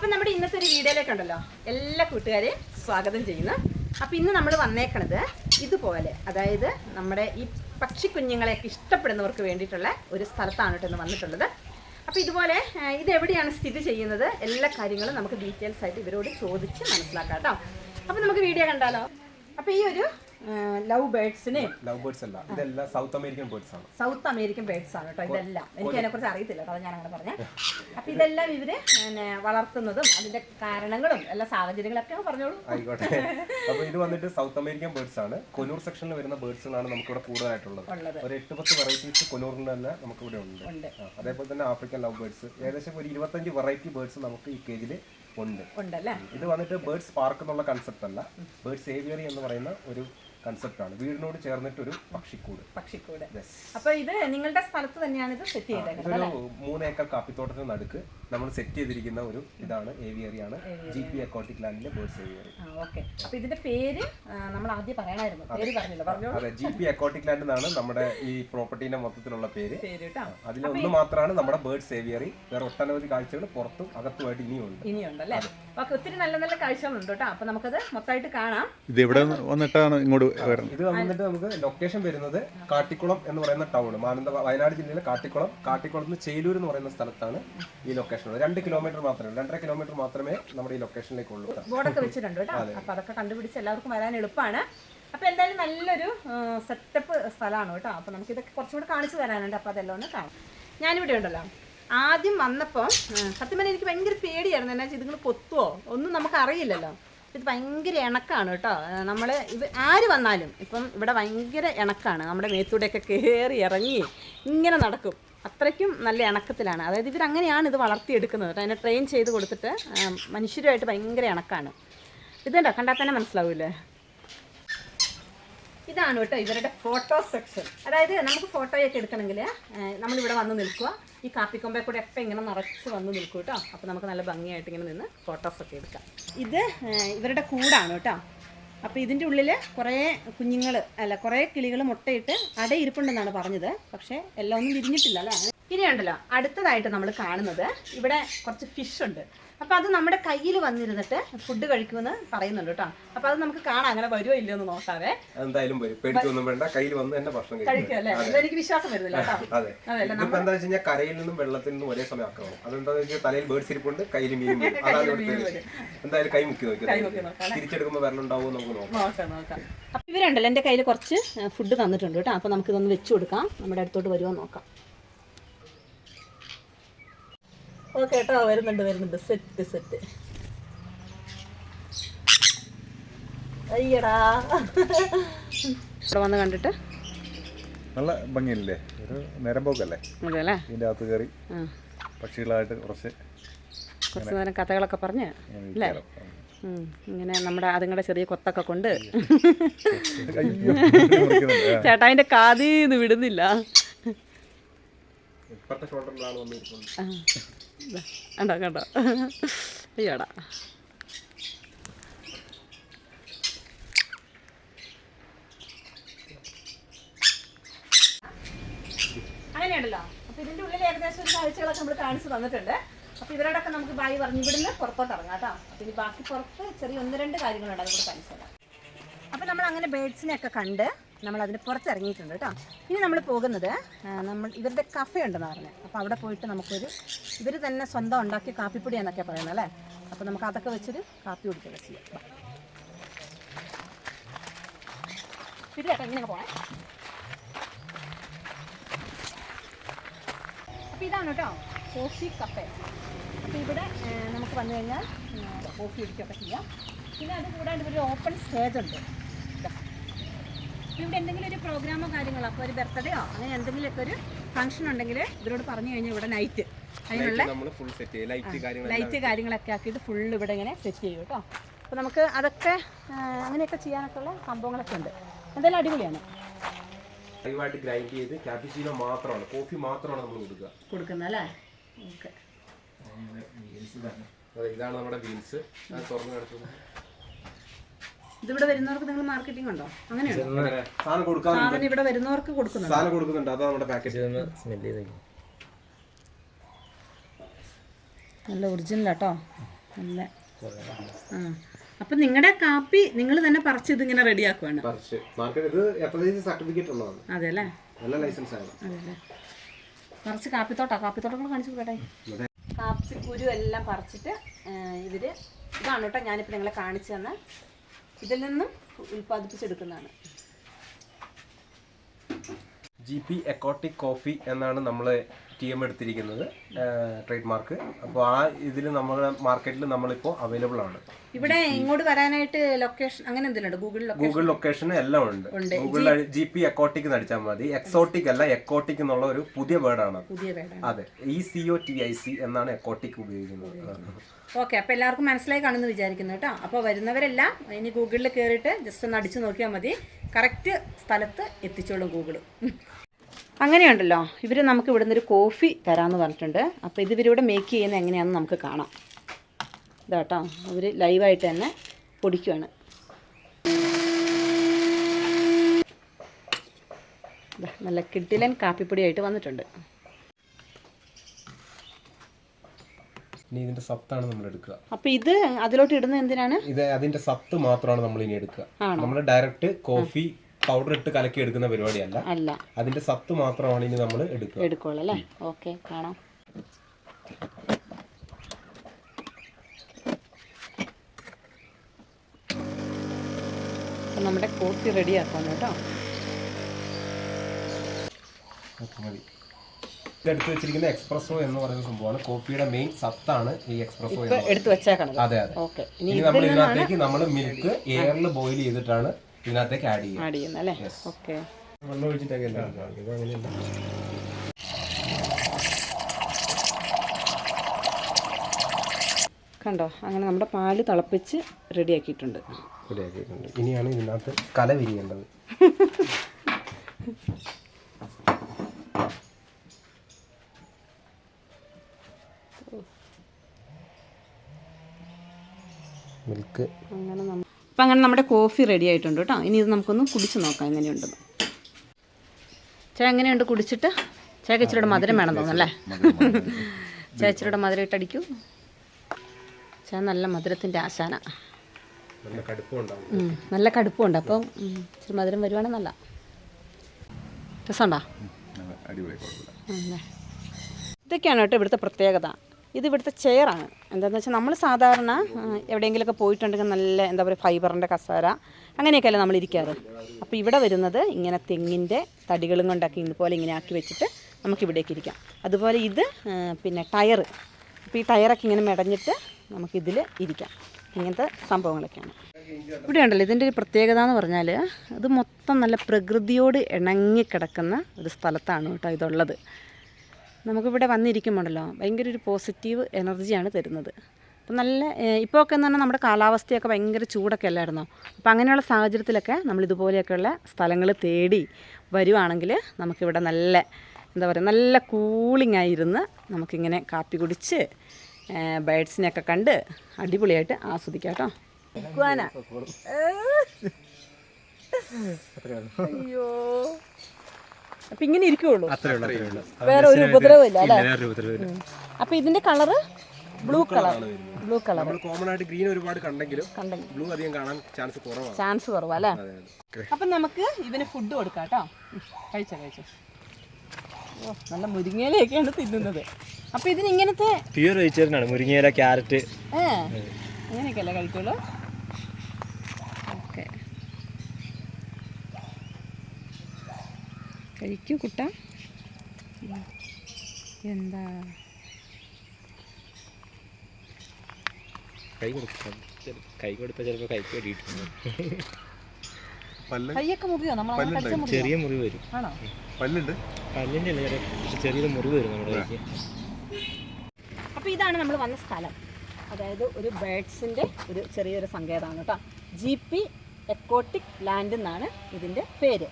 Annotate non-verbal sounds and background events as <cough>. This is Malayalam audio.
അപ്പം നമ്മുടെ ഇന്നത്തെ ഒരു വീഡിയോയിലേക്ക് ഉണ്ടല്ലോ. എല്ലാ കൂട്ടുകാരെയും സ്വാഗതം ചെയ്യുന്നു. അപ്പം ഇന്ന് നമ്മൾ വന്നേക്കണത് ഇതുപോലെ അതായത് നമ്മുടെ ഈ പക്ഷിക്കുഞ്ഞുങ്ങളെയൊക്കെ ഇഷ്ടപ്പെടുന്നവർക്ക് വേണ്ടിയിട്ടുള്ള ഒരു സ്ഥലത്താണ് കേട്ടോ ഇന്ന് വന്നിട്ടുള്ളത്. അപ്പോൾ ഇതുപോലെ ഇത് എവിടെയാണ് സ്ഥിതി ചെയ്യുന്നത്? എല്ലാ കാര്യങ്ങളും നമുക്ക് ഡീറ്റെയിൽസ് ആയിട്ട് ഇവരോട് ചോദിച്ച് മനസ്സിലാക്കാം കേട്ടോ. അപ്പോൾ നമുക്ക് വീഡിയോ കണ്ടാലോ? അപ്പോൾ ഈ ഒരു ലവ് ബേഡ്സിനെ. ലവ് ബേർഡ്സ് അല്ല. ഇതെല്ലാം സൗത്ത് അമേരിക്കൻ ബേർഡ്സ് ആണ്. സൗത്ത് അമേരിക്കൻ ബേർഡ്സ് ആണ് കേട്ടോ ഇതെല്ലാം. എനിക്ക് അതിനെക്കുറിച്ച് അറിയത്തില്ല കേട്ടോ ഞാൻ അങ്ങനെ പറഞ്ഞേ. അപ്പൊ ഇതെല്ലാം ഇവർ പിന്നെ വളർത്തുന്നതും അതിന്റെ കാരണങ്ങളും എല്ലാ സാഹചര്യങ്ങളൊക്കെ പറഞ്ഞോളൂ. ആയിക്കോട്ടെ. അപ്പോൾ ഇത് വന്നിട്ട് സൗത്ത് അമേരിക്കൻ ബേർഡ്സ് ആണ്. കൊനൂർ സെക്ഷനിൽ വരുന്ന ബേർഡ്സുകളാണ് നമുക്ക് ഇവിടെ കൂടുതലായിട്ടുള്ളത്. ഒരു എട്ട് പത്ത് വെറൈറ്റീസ് കൊനൂറിന് തന്നെ നമുക്ക് ഇവിടെ ഉണ്ട്. അതേപോലെ തന്നെ ആഫ്രിക്കൻ ലവ് ബേർഡ്സ് ഏകദേശം ഒരു ഇരുപത്തഞ്ച് വെറൈറ്റി ബേർഡ്സ് നമുക്ക് ഈ കേജിൽ ഉണ്ട്. ഇത് വന്നിട്ട് ബേർഡ്സ് പാർക്ക് എന്നുള്ള കൺസെപ്റ്റ് അല്ല. ബേർഡ്സ് സേവിയറി എന്ന് പറയുന്ന ഒരു കൺസെപ്റ്റ് ആണ്. വീടിനോട് ചേർന്നിട്ട് ഒരു പക്ഷിക്കൂട്. പക്ഷിക്കൂട്. അപ്പൊ ഇത് നിങ്ങളുടെ സ്ഥലത്ത് തന്നെയാണ് ഇത് സെറ്റ് ചെയ്തേക്കുന്നത് ഇതൊരു മൂന്ന് ഏക്കർ കാപ്പിത്തോട്ടത്തിന് നടുക്ക് നമ്മൾ സെറ്റ് ചെയ്തിരിക്കുന്ന ഒരു ഇതാണ് ഏവിയറിയാണ്. ആണ് ജി പി അക്കോട്ടിക് ലാൻഡിലെ ബേർഡ്സ് ഏവിയറി ഓക്കെ അപ്പൊ ഇതിന്റെ പേര് നമ്മൾ ആദ്യം പറയണായിരുന്നു പേര് പറഞ്ഞില്ല പറഞ്ഞോളൂ അതെ ജി പി അക്കോട്ടിക് ലാൻഡ് എന്നാണ് നമ്മുടെ ഈ പ്രോപ്പർട്ടീന്റെ മൊത്തത്തിലുള്ള പേര്. അതിൽ ഒന്ന് അതിലൊന്ന് മാത്രമാണ് നമ്മുടെ ബേർഡ്സ് സേവിയറി വേറെ ഒട്ടനവധി കാഴ്ചകൾ പുറത്തും അകത്തുമായിട്ട് ഇനിയും ഇനിയുണ്ട് ഇനിയുണ്ടല്ലേ ഓക്കെ ഒത്തിരി നല്ല നല്ല കാഴ്ചകളുണ്ട് കേട്ടോ. അപ്പൊ നമുക്കത് മൊത്തമായിട്ട് കാണാം. ഇത് ഇവിടെ വന്നിട്ടാണ് ഇങ്ങോട്ട് വരുന്നത് ഇത് വന്നിട്ട് നമുക്ക് ലൊക്കേഷൻ വരുന്നത് കാട്ടിക്കുളം എന്ന് പറയുന്ന ടൗൺ മാനന്ത വയനാട് ജില്ലയിലെ കാട്ടിക്കുളം കാട്ടിക്കുളത്ത് നിന്ന് ചേലൂർ എന്ന് പറയുന്ന സ്ഥലത്താണ് ഈ ലൊക്കേഷൻ ഉള്ളത്. രണ്ട് കിലോമീറ്റർ മാത്രമേ രണ്ടര കിലോമീറ്റർ മാത്രമേ നമ്മുടെ ഈ ലൊക്കേഷനിലേക്ക് ഉള്ളൂ. ബോർഡൊക്കെ വെച്ചിട്ടുണ്ട് കേട്ടോ. അപ്പൊ അതൊക്കെ കണ്ടുപിടിച്ച് എല്ലാവർക്കും വരാൻ എളുപ്പമാണ്. അപ്പൊ എന്തായാലും നല്ലൊരു സെറ്റപ്പ് സ്ഥലമാണ് കേട്ടോ. അപ്പൊ നമുക്ക് ഇതൊക്കെ കുറച്ചും കൂടെ കാണിച്ചു തരാനുണ്ട്. അപ്പൊ അതെല്ലാം ഒന്ന് കാണാം. ഞാനിവിടെ ഉണ്ടല്ലോ. ആദ്യം വന്നപ്പോൾ സത്യം പറഞ്ഞാൽ എനിക്ക് ഭയങ്കര പേടിയായിരുന്നു. എന്നാ വെച്ചാൽ ഇതുങ്ങൾ കൊത്തുവോ ഒന്നും നമുക്ക് അറിയില്ലല്ലോ ഇത് ഭയങ്കര ഇണക്കാണ് കേട്ടോ. നമ്മൾ ഇത് ആര് വന്നാലും ഇപ്പം ഇവിടെ ഭയങ്കര ഇണക്കാണ്. നമ്മുടെ മേത്തൂടെയൊക്കെ കയറി ഇറങ്ങി ഇങ്ങനെ നടക്കും. അത്രയ്ക്കും നല്ല ഇണക്കത്തിലാണ്. അതായത് ഇവരങ്ങനെയാണ് ഇത് വളർത്തിയെടുക്കുന്നത് കേട്ടോ. അതിനെ ട്രെയിൻ ചെയ്ത് കൊടുത്തിട്ട് മനുഷ്യരുമായിട്ട് ഭയങ്കര ഇണക്കാണ്. ഇതുണ്ടോ കണ്ടാൽ തന്നെ മനസ്സിലാവൂലേ ഇതാണ് കേട്ടോ ഇവരുടെ ഫോട്ടോ സെക്ഷൻ അതായത് നമുക്ക് ഫോട്ടോയൊക്കെ എടുക്കണമെങ്കിൽ നമ്മളിവിടെ വന്ന് നിൽക്കുക. ഈ കാപ്പിക്കൊമ്പെ കൂടെ ഒക്കെ ഇങ്ങനെ നിറച്ച് വന്ന് നിൽക്കും കേട്ടോ. അപ്പോൾ നമുക്ക് നല്ല ഭംഗിയായിട്ട് ഇങ്ങനെ നിന്ന് ഫോട്ടോസൊക്കെ എടുക്കാം. ഇത് ഇവരുടെ കൂടാണ് കേട്ടോ. അപ്പോൾ ഇതിന്റെ ഉള്ളിൽ കുറേ കുഞ്ഞുങ്ങൾ അല്ല കുറേ കിളികൾ മുട്ടയിട്ട് അടയിരിപ്പുണ്ടെന്നാണ് പറഞ്ഞത്. പക്ഷേ എല്ലാം ഒന്നും വിരിഞ്ഞിട്ടില്ല അല്ലേ? ഇനിയുണ്ടല്ലോ അടുത്തതായിട്ട് നമ്മൾ കാണുന്നത് ഇവിടെ കുറച്ച് ഫിഷ് ഉണ്ട്. അപ്പോൾ അത് നമ്മുടെ കയ്യിൽ വന്നിരുന്നിട്ട് ഫുഡ് കഴിക്കുമെന്ന് പറയുന്നുണ്ട് കേട്ടോ. അപ്പോൾ അത് നമുക്ക് കാണാം അങ്ങനെ വരുമോ ഇല്ലയോ എന്ന് നോക്കാവേ. എന്തായാലും വരും. പേടിക്കൊന്നും വേണ്ട. കയ്യിൽ വന്ന് തന്നെ ഭക്ഷണം കഴിക്കും. അല്ലേ? എനിക്ക് വിശ്വാസം വരുന്നില്ല <laughs> അതെ. ഇതിപ്പോ എന്താ വെച്ച് കഴിഞ്ഞാൽ കരയിൽ നിന്നും വെള്ളത്തിൽ നിന്നും ഒരേ സമയം ആക്കണം അതെന്താന്ന് വെച്ചാൽ തലയിൽ ബേഡ്സ് ഇരിപ്പുണ്ട് കയ്യിൽ മീൻ <laughs> അതാണ് ഇവിടുത്തെ എന്തായാലും കൈ മുക്കി നോക്കി. തിരിച്ചെടുക്കുമ്പോൾ വെള്ളം ഉണ്ടാവും നമുക്ക് നോക്കാം. നോക്കാം അപ്പോൾ ഇവരുണ്ടല്ലോ എന്റെ കയ്യിൽ കുറച്ച് ഫുഡ് തന്നിട്ടുണ്ട് കേട്ടോ. അപ്പോൾ നമുക്കിതൊന്ന് വെച്ചു കൊടുക്കാം. നമ്മുടെ അടുത്തോട്ട് വരുമോ നോക്കാം. ഓക്കെ കേട്ടോ വരുന്നുണ്ട് വരുന്നുണ്ട്. സെറ്റ് സെറ്റ് അയ്യടാ. ഇവിടെ വന്ന് കണ്ടിട്ട്? നല്ല ഭംഗിയല്ലേ? ഒരു നേരം പോക്കല്ലേ? അതെ അല്ലേ ഇതിന്റെ അകത്ത് കയറി പക്ഷികളായിട്ട് കുറച്ച് കുറച്ച് നേരം കഥകളൊക്കെ പറഞ്ഞ് ഇങ്ങനെ അല്ലേ? ഇങ്ങനെ നമ്മുടെ അതുങ്ങളുടെ ചെറിയ കൊത്തൊക്കെ കൊണ്ട്. ചേട്ടാ അതിന്റെ കാതിന്ന് വിടുന്നില്ല. ഇപ്പോഴത്തെ ഷോൾഡറിലാണ് വന്നിരിക്കുന്നത് കണ്ടോ കണ്ടോ? അയ്യോടാ. അപ്പൊ നമ്മൾ തന്നിട്ടുണ്ട്. അപ്പൊ ഇവരോടൊക്കെ നമുക്ക് ഇവിടുന്ന് ഇനി ബാക്കി ചെറിയ ഒന്ന് രണ്ട് കാര്യങ്ങളുണ്ട്. നമ്മൾ അങ്ങനെ ബേഡ്സിനെ ഒക്കെ കണ്ട് നമ്മൾ അതിന് പുറത്തിറങ്ങിയിട്ടുണ്ട് കേട്ടോ. ഇനി നമ്മൾ പോകുന്നത് നമ്മൾ ഇവരുടെ കഫേ ഉണ്ടെന്ന് പറഞ്ഞത്. അപ്പോൾ അവിടെ പോയിട്ട് നമുക്കൊരു ഇവർ തന്നെ സ്വന്തം ഉണ്ടാക്കിയ കാപ്പിപ്പൊടിയാന്നൊക്കെ പറയുന്നത് അല്ലേ? അപ്പോൾ നമുക്ക് അതൊക്കെ വെച്ചൊരു കാപ്പി കുടിക്കുക ചെയ്യാം. ഇങ്ങനെ പോണേ. അപ്പോൾ ഇതാണ് കേട്ടോ കോഫി കഫേ. അപ്പോൾ ഇവിടെ നമുക്ക് വന്നു കഴിഞ്ഞാൽ കോഫി കുടിക്കുകയൊക്കെ ചെയ്യാം. പിന്നെ അത് കൂടാണ്ട് ഒരു ഓപ്പൺ സ്റ്റേജ് ഉണ്ട്. ഇവിടെ എന്തെങ്കിലും ഒരു പ്രോഗ്രാമോ കാര്യങ്ങളോ? അപ്പോൾ ഒരു ബർത്ത്ഡേയോ അങ്ങനെ എന്തെങ്കിലുമൊക്കെ ഒരു ഫംഗ്ഷൻ ഉണ്ടെങ്കിൽ ഇവരോട് പറഞ്ഞു കഴിഞ്ഞാൽ ഇവിടെ നൈറ്റ് അതിനുള്ള നമ്മൾ ഫുൾ സെറ്റ് ചെയ്യും. ലൈറ്റ് കാര്യങ്ങൾ ലൈറ്റ് കാര്യങ്ങളൊക്കെ ആക്കിയിട്ട് ഫുൾ ഇവിടെ ഇങ്ങനെ സെറ്റ് ചെയ്യും കേട്ടോ. അപ്പോൾ നമുക്ക് അതൊക്കെ അങ്ങനെയൊക്കെ ചെയ്യാനൊക്കെ ഉള്ള സംഭവങ്ങളൊക്കെ ഉണ്ട്. എന്തായാലും അടിപൊളിയാണ്. ലൈവായിട്ട് ഗ്രൈൻഡ് ചെയ്ത് മാത്രമാണ്. കോഫി മാത്രമാണ് നമ്മൾ കൊടുക്കുക. കൊടുക്കുന്നത് അല്ലേ? ഓക്കെ ഇതാണ്. നമ്മുടെ ബീൻസ് തുറന്നു കിടക്കുന്നത് ഇതിവിടെ വരുന്നവർക്ക് നിങ്ങൾ മാർക്കറ്റിംഗ് ഉണ്ടോ? അങ്ങനെയുണ്ടോ? സാധനം കൊടുക്കാൻ സാധനം ഇവിടെ വരുന്നവർക്ക് കൊടുക്കുന്നുണ്ടോ? സാധനം കൊടുക്കുന്നുണ്ട്. അതാ നമ്മുടെ പാക്കേജ് നല്ല ഒറിജിനൽ കേട്ടോ നല്ല. ആ. അപ്പം നിങ്ങളുടെ കാപ്പി നിങ്ങൾ തന്നെ പറിച്ച് ഇതിങ്ങനെ സർട്ടിഫിക്കറ്റ് ഉള്ളതാണ്. അതെ അല്ലേ പറിച്ച് കാപ്പിത്തോട്ടാ. കാപ്പിത്തോട്ടം കാണിച്ചു കേട്ടെ കാപ്പിക്കുരു എല്ലാം പറിച്ചിട്ട് ഇവർ ഇതാണ് കേട്ടോ ഞാനിപ്പോൾ നിങ്ങളെ കാണിച്ചു തന്ന ഇതിൽ നിന്നും ഉൽപ്പാദിപ്പിച്ചെടുക്കുന്നതാണ്. ജി പി എക്കോട്ടിക് കോഫി എന്നാണ് നമ്മൾ ടി എം എടുത്തിരിക്കുന്നത് ട്രേഡ് മാർക്ക് അപ്പോൾ ആ ഇതിൽ നമ്മുടെ മാർക്കറ്റിൽ നമ്മളിപ്പോൾ അവൈലബിൾ ആണ്. ഇവിടെ ഇങ്ങോട്ട് വരാനായിട്ട് ലൊക്കേഷൻ അങ്ങനെ എന്തെങ്കിലും ഗൂഗിൾ ഗൂഗിൾ ലൊക്കേഷൻ എല്ലാം ഉണ്ട്. ഗൂഗിളിൽ ജി പി എക്കോട്ടിക് എന്ന് അടിച്ചാൽ മതി. എക്സോട്ടിക് അല്ല എക്കോട്ടിക് എന്നുള്ള ഒരു പുതിയ വേർഡാണ് അതെ. E C O T I C എന്നാണ് എക്കോട്ടിക് ഉപയോഗിക്കുന്നത്. ഓക്കെ അപ്പോൾ എല്ലാവർക്കും മനസ്സിലായി കാണുമെന്ന് വിചാരിക്കുന്നു കേട്ടോ. അപ്പോൾ വരുന്നവരെല്ലാം ഇനി ഗൂഗിളിൽ കയറിയിട്ട് ജസ്റ്റ് ഒന്ന് അടിച്ചു നോക്കിയാൽ മതി. കറക്റ്റ് സ്ഥലത്ത് എത്തിച്ചോളും ഗൂഗിൾ അങ്ങനെയുണ്ടല്ലോ. ഇവർ നമുക്ക് ഇവിടെ നിന്നൊരു കോഫി തരാമെന്ന് പറഞ്ഞിട്ടുണ്ട്. അപ്പോൾ ഇത് ഇവരിവിടെ മേക്ക് ചെയ്യുന്നത് എങ്ങനെയാണെന്ന് നമുക്ക് കാണാം. ഇതാട്ടോ അവർ ലൈവായിട്ട് തന്നെ പൊടിക്കുവാണ്. ദാ, നല്ല കിട്ടിലൻ കാപ്പിപ്പൊടിയായിട്ട് വന്നിട്ടുണ്ട്. ഇനി ഇതിന്റെ സത്താണ് നമ്മൾ എടുക്കുക. അപ്പോൾ ഇത് അതിലോട്ട് ഇടുന്നത് എന്തിനാണ്? ഇത് അതിന്റെ സത്ത് മാത്രമാണ് നമ്മൾ ഇനി എടുക്കുക? നമ്മൾ ഡയറക്റ്റ് കോഫി പൗഡർ ഇട്ട് കലക്കി എടുക്കുന്ന പരിപാടിയല്ല. അല്ല. അതിന്റെ സത്ത് മാത്രമാണ് ഇനി നമ്മൾ എടുക്കുക. എടുക്കുള്ളൂ അല്ലേ? ഓക്കെ കാണാം. നമ്മുടെ കോഫി റെഡി ആക്കാം കേട്ടോ. മതി. ഇതെടുത്ത് വെച്ചിരിക്കുന്ന എക്സ്പ്രസോ എന്ന് പറയുന്ന സംഭവമാണ്. കോഫിയുടെ മെയിൻ സത്താണ് ഈ എക്സ്പ്രസോ എടുത്തു വെച്ചേക്കണം അതെ അതെ. ഇനി നമ്മൾ ഇതിനകത്തേക്ക് നമ്മൾ മിൽക്ക് എയറിൽ ബോയിൽ ചെയ്തിട്ടാണ് ഇതിനകത്തേക്ക് ആഡ് ചെയ്യും. ആഡ് ചെയ്യുന്നത് അല്ലേ? ഓക്കെ വെള്ളം ഒഴിച്ചിട്ടൊക്കെ അങ്ങനെയല്ല കണ്ടോ? അങ്ങനെ നമ്മുടെ പാൽ തിളപ്പിച്ച് റെഡിയാക്കിയിട്ടുണ്ട്. റെഡിയാക്കിയിട്ടുണ്ട്. ഇനിയാണ് ഇതിനകത്ത് കല വിരിയേണ്ടത്. <laughs> മിൽക്ക് അങ്ങനെ നമ്മ അപ്പം അങ്ങനെ നമ്മുടെ കോഫി റെഡി ആയിട്ടുണ്ട് കേട്ടോ ഇനി ഇത് നമുക്കൊന്ന് കുടിച്ച് നോക്കാം എങ്ങനെയുണ്ടെന്ന് ചേ എങ്ങനെയുണ്ട് കുടിച്ചിട്ട്? ചേക്ക് ഇച്ചിരിയുടെ മധുരം വേണം തോന്നല്ലേ <laughs> ചേ ഇച്ചിരിയുടെ മധുരം ഇട്ടടിക്കൂ. ചേ നല്ല മധുരത്തിന്റെ ആശാന. നല്ല കടുപ്പമുണ്ട് അപ്പം ഇച്ചിരി മധുരം വരുവാണെങ്കിൽ നല്ല രസമുണ്ടോ. ഇതൊക്കെയാണ് കേട്ടോ ഇവിടുത്തെ പ്രത്യേകത. ഇത് ഇവിടുത്തെ ചെയറാണ് എന്താണെന്ന് വെച്ചാൽ നമ്മൾ സാധാരണ എവിടെയെങ്കിലുമൊക്കെ പോയിട്ടുണ്ടെങ്കിൽ നല്ല എന്താ പറയുക ഫൈബറിന്റെ കസേര അങ്ങനെയൊക്കെയല്ലേ നമ്മൾ ഇരിക്കാറ്. അപ്പോൾ ഇവിടെ വരുന്നത് ഇങ്ങനെ തെങ്ങിന്റെ തടികളും കൊണ്ടൊക്കെ ഇതുപോലെ ഇങ്ങനെ ആക്കി വെച്ചിട്ട് നമുക്ക് ഇവിടേക്ക് ഇരിക്കാം. അതുപോലെ ഇത് പിന്നെ ടയർ അപ്പോൾ ഈ ടയറൊക്കെ ഇങ്ങനെ മെടഞ്ഞിട്ട് നമുക്കിതിൽ ഇരിക്കാം. ഇങ്ങനത്തെ സംഭവങ്ങളൊക്കെയാണ്. ഇവിടെ ഉണ്ടല്ലോ ഇതിന്റെ ഒരു പ്രത്യേകത എന്ന് പറഞ്ഞാൽ ഇത് മൊത്തം നല്ല പ്രകൃതിയോട് ഇണങ്ങിക്കിടക്കുന്ന ഒരു സ്ഥലത്താണ് കേട്ടോ ഇതുള്ളത്. നമുക്കിവിടെ വന്നിരിക്കുമ്പോണ്ടല്ലോ ഭയങ്കര ഒരു പോസിറ്റീവ് എനർജിയാണ് തരുന്നത്. അപ്പം നല്ല ഇപ്പോൾ ഒക്കെ എന്ന് പറഞ്ഞാൽ നമ്മുടെ കാലാവസ്ഥയൊക്കെ ഭയങ്കര ചൂടൊക്കെ അല്ലായിരുന്നോ? അപ്പോൾ അങ്ങനെയുള്ള സാഹചര്യത്തിലൊക്കെ നമ്മൾ ഇതുപോലെയൊക്കെയുള്ള സ്ഥലങ്ങൾ തേടി വരുവാണെങ്കിൽ നമുക്കിവിടെ നല്ല എന്താ പറയുക നല്ല കൂളിംഗ് ആയിരുന്ന് നമുക്കിങ്ങനെ കാപ്പി കുടിച്ച് ബേഡ്സിനെയൊക്കെ കണ്ട് അടിപൊളിയായിട്ട് ആസ്വദിക്കാം കേട്ടോ. അയ്യോ. അപ്പൊ ഇങ്ങനെ ഇരിക്കുള്ളൂ. വേറെ ഒരു ഉപദ്രവം ഇല്ല അല്ലേ? അപ്പൊ ഇതിന്റെ colour blue colour. Blue colour നമ്മൾ കോമൺ ആയിട്ട് ഗ്രീൻ ഒരുപാട് കണ്ടെങ്കിലും ബ്ലൂ അധികം കാണാൻ ചാൻസ് കുറവാണ്. ചാൻസ് കുറവാ അല്ലേ? അപ്പൊ നമുക്ക് ഇവന് ഫുഡ് കൊടുക്കാം കേട്ടോ. കഴിച്ചോ കഴിച്ചോ. ഓ നല്ല മുരിങ്ങയിലൊക്കെയാണ് തിന്നുന്നത്. അപ്പൊ ഇതിന് ഇങ്ങനത്തെ പ്യൂർ വെജിറ്റേറിയൻ ആണ്. മുരിങ്ങയില ക്യാരറ്റ് ഏ അങ്ങനെയൊക്കെയല്ലേ കഴിക്കുള്ളൂ ഓക്കെ കഴിക്കൂ കുട്ട. എന്താ? കൈ കൊടുക്കാം. കൈ കൊടുത്താൽ ചിലപ്പോൾ കൈക്ക് വേണ്ടിയിട്ടുണ്ട് ചെറിയ മുറിവ് വരും. ആണോ? പല്ലുണ്ട്. പല്ലിന്റെ അല്ല പക്ഷെ ചെറിയൊരു മുറിവ് വരും നമ്മുടെ കൈക്ക്. അപ്പോൾ ഇതാണ് നമ്മൾ വന്ന സ്ഥലം. അതായത് ഒരു ബേഡ്സിന്റെ ഒരു ചെറിയൊരു സങ്കേതമാണ് കേട്ടോ. ജി പി എക്കോട്ടിക് ലാൻഡ് എന്നാണ് ഇതിന്റെ പേര്.